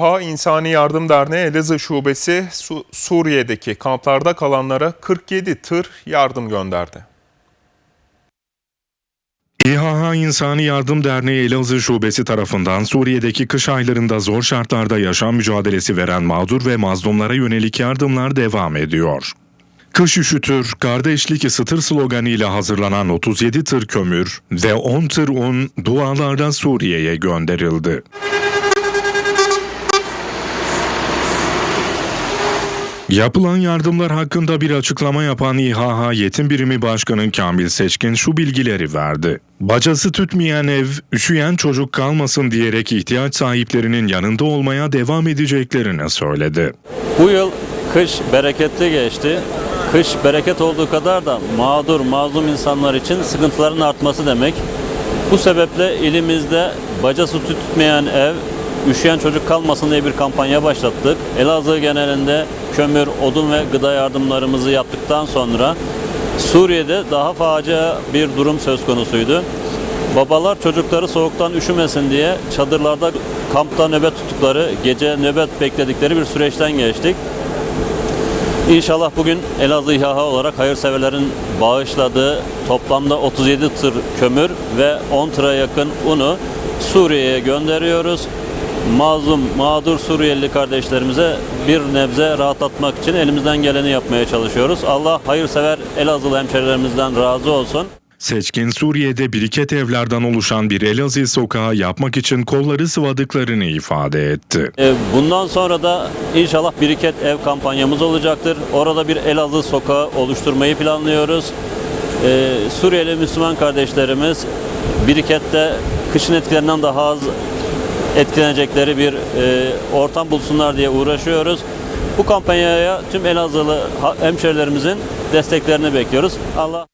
İHA İnsani Yardım Derneği Elazığ Şubesi Su- Suriye'deki kamplarda kalanlara 47 tır yardım gönderdi. İHA İnsani Yardım Derneği Elazığ Şubesi tarafından Suriye'deki kış aylarında zor şartlarda yaşam mücadelesi veren mağdur ve mazlumlara yönelik yardımlar devam ediyor. Kış üşütür, kardeşlik ısıtır sloganıyla hazırlanan 37 tır kömür ve 10 tır un dualarla Suriye'ye gönderildi. Yapılan yardımlar hakkında bir açıklama yapan İHA Yetim Birimi Başkanı Kamil Seçkin şu bilgileri verdi. Bacası tütmeyen ev, üşüyen çocuk kalmasın diyerek ihtiyaç sahiplerinin yanında olmaya devam edeceklerini söyledi. Bu yıl kış bereketli geçti. Kış bereket olduğu kadar da mağdur, mazlum insanlar için sıkıntıların artması demek. Bu sebeple ilimizde bacası tutmayan ev, üşüyen çocuk kalmasın diye bir kampanya başlattık. Elazığ genelinde kömür, odun ve gıda yardımlarımızı yaptıktan sonra Suriye'de daha facia bir durum söz konusuydu. Babalar çocukları soğuktan üşümesin diye çadırlarda kampta nöbet tuttukları, gece nöbet bekledikleri bir süreçten geçtik. İnşallah bugün Elazığ İHA olarak hayırseverlerin bağışladığı toplamda 37 tır kömür ve 10 tıra yakın unu Suriye'ye gönderiyoruz. Mazlum, mağdur Suriyeli kardeşlerimize bir nebze rahatlatmak için elimizden geleni yapmaya çalışıyoruz. Allah hayırsever Elazığlı hemşerilerimizden razı olsun. Seçkin Suriye'de biriket evlerden oluşan bir Elazığ sokağı yapmak için kolları sıvadıklarını ifade etti. E, Bundan sonra da inşallah biriket ev kampanyamız olacaktır. Orada bir Elazığ sokağı oluşturmayı planlıyoruz. E, Suriyeli Müslüman kardeşlerimiz birikette kışın etkilerinden daha az etkilenecekleri bir e, ortam bulsunlar diye uğraşıyoruz. Bu kampanyaya tüm Elazığlı hemşerilerimizin desteklerini bekliyoruz. Allah